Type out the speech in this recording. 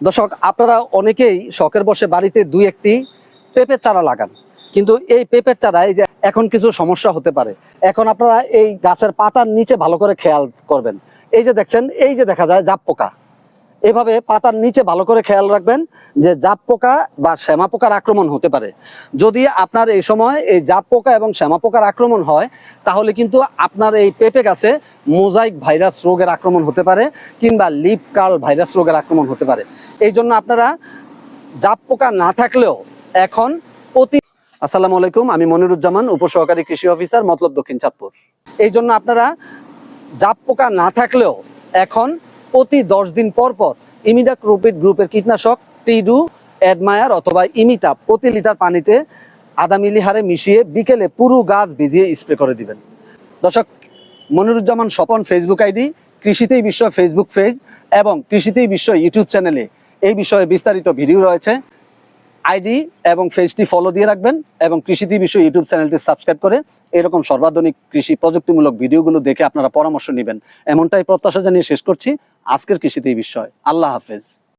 দর্শক, আপনারা অনেকেই শখের বসে বাড়িতে দুই একটি পেঁপের চারা লাগান। কিন্তু এই পেঁপের চারায় যে এখন কিছু সমস্যা হতে পারে। এখন আপনারা এই গাছের পাতার নিচে ভালো করে খেয়াল করবেন। এই যে দেখছেন, এই যে দেখা যায় জাপ পোকা। এভাবে পাতার নিচে ভালো করে খেয়াল রাখবেন যে জাপ পোকা বা শ্যামা পোকার আক্রমণ হতে পারে। যদি আপনার এই সময় এই জাপ পোকা এবং শ্যামা পোকার আক্রমণ হয়, তাহলে কিন্তু আপনার এই পেঁপে গাছে মোজাইক ভাইরাস রোগের আক্রমণ হতে পারে কিংবা লিপ কার্ল ভাইরাস রোগের আক্রমণ হতে পারে। এই জন্য আপনারা জাপ পোকা না থাকলেও এখন প্রতি আসসালামু আলাইকুম, আমি মনিরুজ্জামান, উপসহকারী কৃষি অফিসার, মতলব দক্ষিণ চাঁদপুর। এই জন্য আপনারা জাপ পোকা না থাকলেও এখন প্রতি দশ দিন পর পর ইমিডা ক্রোপিড গ্রুপের কীটনাশক টিডু, অ্যাডমায়ার অথবা ইমিতা প্রতি লিটার পানিতে আধা মিলি হারে মিশিয়ে বিকেলে পুরো গাছ ভিজিয়ে স্প্রে করে দিবেন। দর্শক, মনিরুজ্জামান স্বপন ফেসবুক আইডি, কৃষিতেই বিশ্ব ফেসবুক পেজ এবং কৃষিতেই বিশ্ব ইউটিউব চ্যানেলে এই বিষয়ে বিস্তারিত ভিডিও রয়েছে। আইডি এবং ফেসটি ফলো দিয়ে রাখবেন এবং কৃষিতে বিষয়ে ইউটিউব চ্যানেলটি সাবস্ক্রাইব করে এরকম সর্বাধুনিক কৃষি প্রযুক্তিমূলক ভিডিওগুলো দেখে আপনারা পরামর্শ নেবেন। এমনটাই প্রত্যাশা জানিয়ে শেষ করছি আজকের কৃষিতে এই বিষয় আল্লাহ হাফেজ।